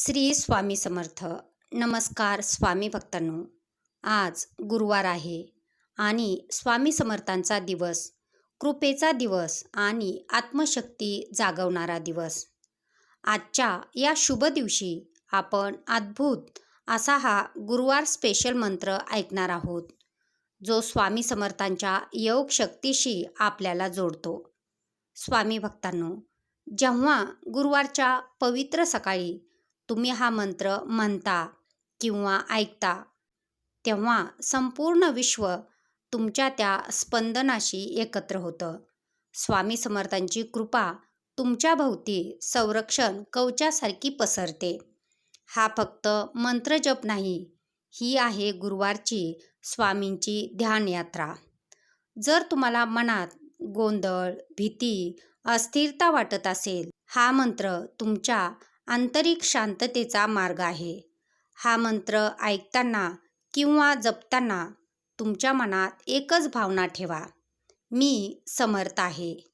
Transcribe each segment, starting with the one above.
श्री स्वामी समर्थ. नमस्कार स्वामी भक्तांनो. आज गुरुवार आहे आणि स्वामी समर्थांचा दिवस कृपेचा दिवस आणि आत्मशक्ती जागवणारा दिवस. आजच्या या शुभ दिवशी आपण अद्भुत असा हा गुरुवार स्पेशल मंत्र ऐकणार आहोत जो स्वामी समर्थांच्या योग शक्तीशी आपल्याला जोडतो. स्वामी भक्तांनो जेव्हा गुरुवारच्या पवित्र सकाळी तुम्ही हा मंत्र म्हणता किंवा ऐकता तेव्हा संपूर्ण विश्व तुमच्या त्या स्पंदनाशी एकत्र होतं. स्वामी समर्थांची कृपा तुमच्या भोवती संरक्षण कवचासारखी पसरते. हा फक्त मंत्रजप नाही ही आहे गुरुवारची स्वामींची ध्यानयात्रा. जर तुम्हाला मनात गोंधळ भीती अस्थिरता वाटत असेल हा मंत्र तुमच्या आंतरिक शांततेचा मार्ग आहे. हा मंत्र ऐकताना किंवा जपताना तुमच्या मनात एकच भावना ठेवा. मी समर्थ आहे.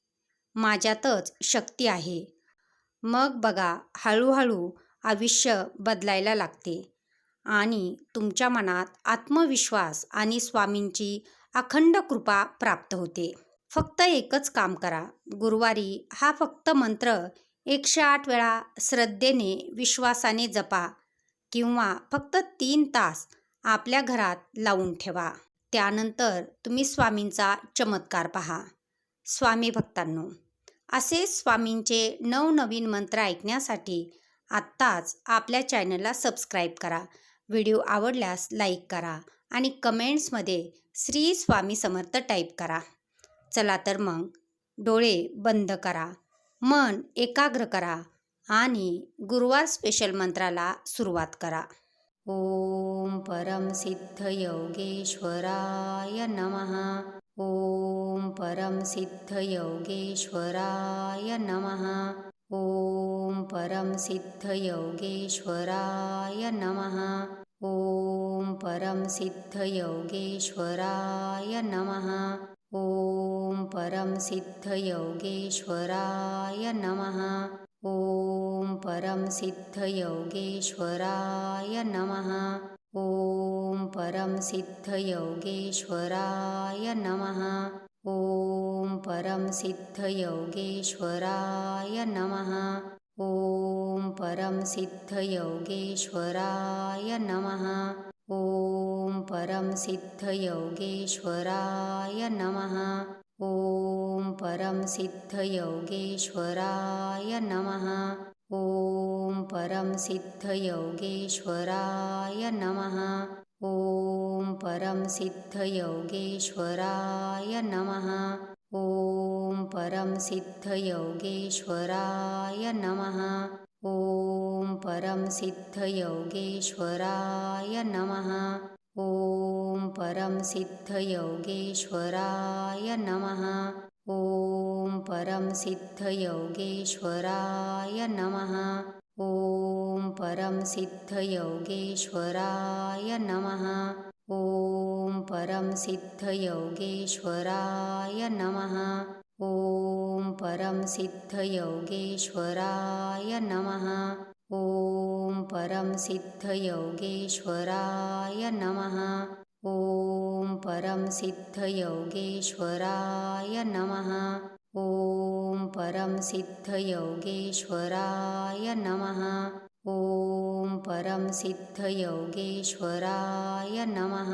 माझ्यातच शक्ती आहे. मग बघा हळूहळू आयुष्य बदलायला लागते आणि तुमच्या मनात आत्मविश्वास आणि स्वामींची अखंड कृपा प्राप्त होते. फक्त एकच काम करा. गुरुवारी हा फक्त मंत्र एकशे आठ वेळा श्रद्धेने विश्वासाने जपा किंवा फक्त तीन तास आपल्या घरात लावून ठेवा. त्यानंतर तुम्ही स्वामींचा चमत्कार पहा. स्वामी भक्तांनो असे स्वामींचे नवनवीन मंत्र ऐकण्यासाठी आत्ताच आपल्या चॅनलला सबस्क्राईब करा. व्हिडिओ आवडल्यास लाईक करा आणि कमेंट्समध्ये श्री स्वामी समर्थ टाईप करा. चला तर मग डोळे बंद करा. मन एकाग्र करा आणि गुरुवार स्पेशल मंत्राला सुरुवात करा. ओम परमसिद्ध योगेश्वराय नमहा ओम परमसिद्ध योगेश्वराय नमहा ओम परमसिद्ध योगेश्वराय नमहा ओम परमसिद्ध योगेश्वराय नमहा ॐ परं सिद्धयोगेश्वराय नमः। ॐ परं सिद्धयोगेश्वराय नमः। ॐ परं सिद्धयोगेश्वराय नमः। ॐ परं सिद्धयोगेश्वराय नमः। ॐ परं सिद्धयोगेश्वराय नमः ॐ परं सिद्धयोगेश्वराय नमः। ॐ परं सिद्धयोगेश्वराय नमः। ॐ परं सिद्धयोगेश्वराय नमः। ॐ परं सिद्धयोगेश्वराय नमः। ॐ परं सिद्धयोगेश्वराय नमः ॐ परं सिद्धयोगेश्वराय नमः। ॐ परं सिद्धयोगेश्वराय नमः। ॐ परं सिद्धयोगेश्वराय नमः। ॐ परं सिद्धयोगेश्वराय नमः। ॐ परं सिद्धयोगेश्वराय नमः ॐ परं सिद्धयोगेश्वराय नमः। ॐ परं सिद्धयोगेश्वराय नमः। ॐ परं सिद्धयोगेश्वराय नमः। ॐ परं सिद्धयोगेश्वराय नमः। ॐ परं सिद्धयोगेश्वराय नमः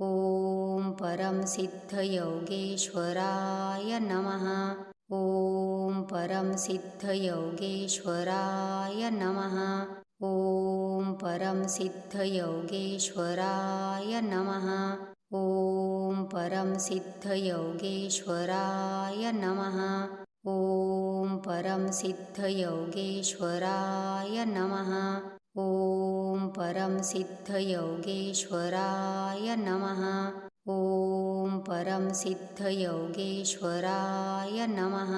ॐ परं सिद्धयोगेश्वराय नमः। ॐ परं सिद्धयोगेश्वराय नमः। ॐ परं सिद्धयोगेश्वराय नमः। ॐ परं सिद्धयोगेश्वराय नमः। ॐ परं सिद्धयोगेश्वराय नमः ॐ परं सिद्धयोगेश्वराय नमः। ॐ परं सिद्धयोगेश्वराय नमः।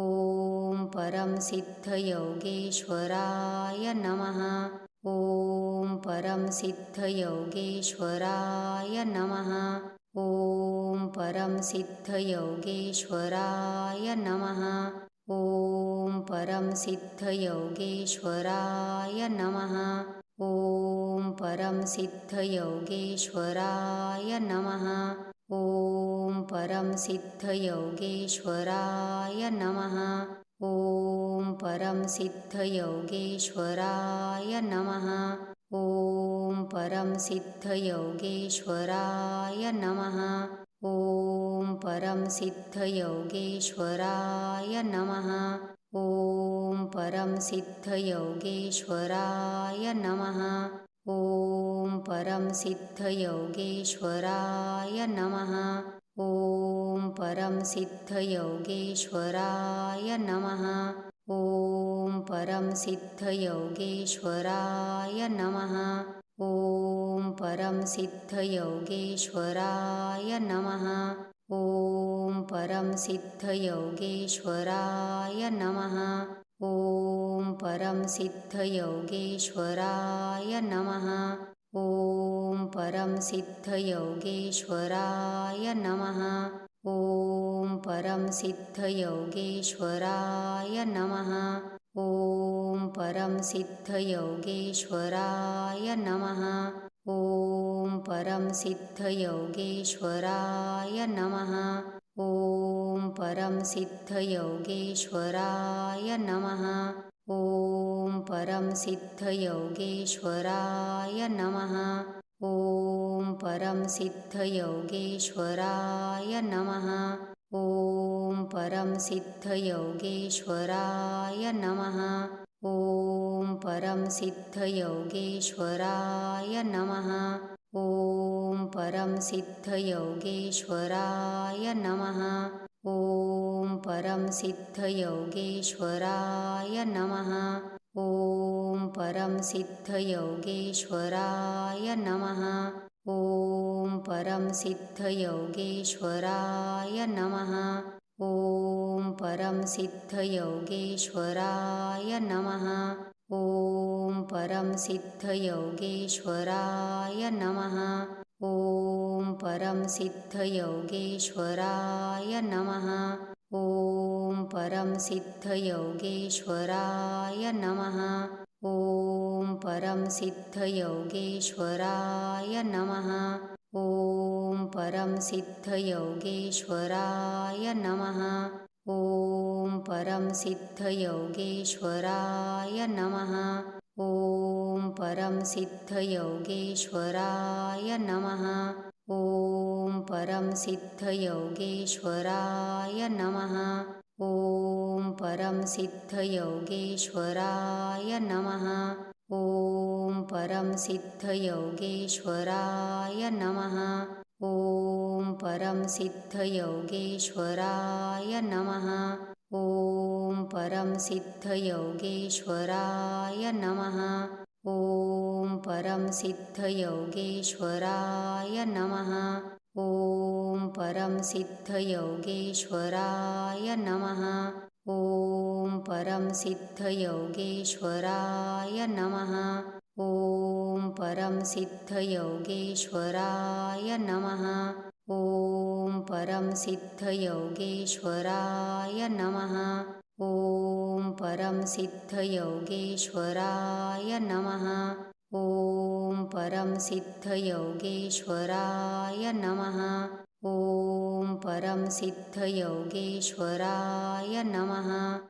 ॐ परं सिद्धयोगेश्वराय नमः। ॐ परं सिद्धयोगेश्वराय नमः। ॐ परं सिद्धयोगेश्वराय नमः ॐ परं सिद्धयोगेश्वराय नमः। ॐ परं सिद्धयोगेश्वराय नमः। ॐ परं सिद्धयोगेश्वराय नमः। ॐ परं सिद्धयोगेश्वराय नमः। ॐ परं सिद्धयोगेश्वराय नमः ॐ परं सिद्धयोगेश्वराय नमः। ॐ परं सिद्धयोगेश्वराय नमः। ॐ परं सिद्धयोगेश्वराय नमः। ॐ परं सिद्धयोगेश्वराय नमः। ॐ परं सिद्धयोगेश्वराय नमः ॐ परसिद्धयौगेश्वराय नमः। ॐ परसिद्धयौगेश्वराय नमः। ॐ परं सिद्धयौगेश्वराय नमः। ॐ पर सिद्धयौगेश्वराय नमः। ॐ पर सिद्धयौगेश्वराय नमः। ॐ परं सिद्धयोगेश्वराय नमः। ॐ परं सिद्धयोगेश्वराय नमः। ॐ परं सिद्धयोगेश्वराय नमः। ॐ परं सिद्धयोगेश्वराय नमः। ॐ परं सिद्धयोगेश्वराय नमः। ॐ परं सिद्धयोगेश्वराय नमः। ॐ परं सिद्धयोगेश्वराय नमः। ॐ परं सिद्धयोगेश्वराय नमः। ॐ परं सिद्धयोगेश्वराय नमः। ॐ परं सिद्धयोगेश्वराय नमः। ॐ परं सिद्धयोगेश्वराय नमः ॐ परसिद्धयौगेश्वराय नमः। ॐ परसिद्धयौगेश्वराय नमः। ॐ परसिद्धयौगेश्वराय नमः। ॐ परमसिद्धयौगेश्वराय नमः। ॐ परमसिद्धयौगेश्वराय नमः। ॐ परं सिद्धयोगेश्वराय नमः। ॐ परं सिद्धयोगेश्वराय नमः। ॐ परं सिद्धयोगेश्वराय नमः। ॐ परं सिद्धयोगेश्वराय नमः। ॐ परं सिद्धयोगेश्वराय नमः। ॐ परं सिद्धयोगेश्वराय नमः ॐ परं सिद्धयोगेश्वराय नमः। ॐ परं सिद्धयोगेश्वराय नमः। ॐ परं सिद्धयोगेश्वराय नमः। ॐ परं सिद्धयोगेश्वराय नमः। ॐ परं सिद्धयोगेश्वराय नमः ॐ परं सिद्धयोगेश्वराय नमः। ॐ परं सिद्धयोगेश्वराय नमः। ॐ परं सिद्धयोगेश्वराय नमः। ॐ परं सिद्धयोगेश्वराय नमः। ॐ परं सिद्धयोगेश्वराय नमः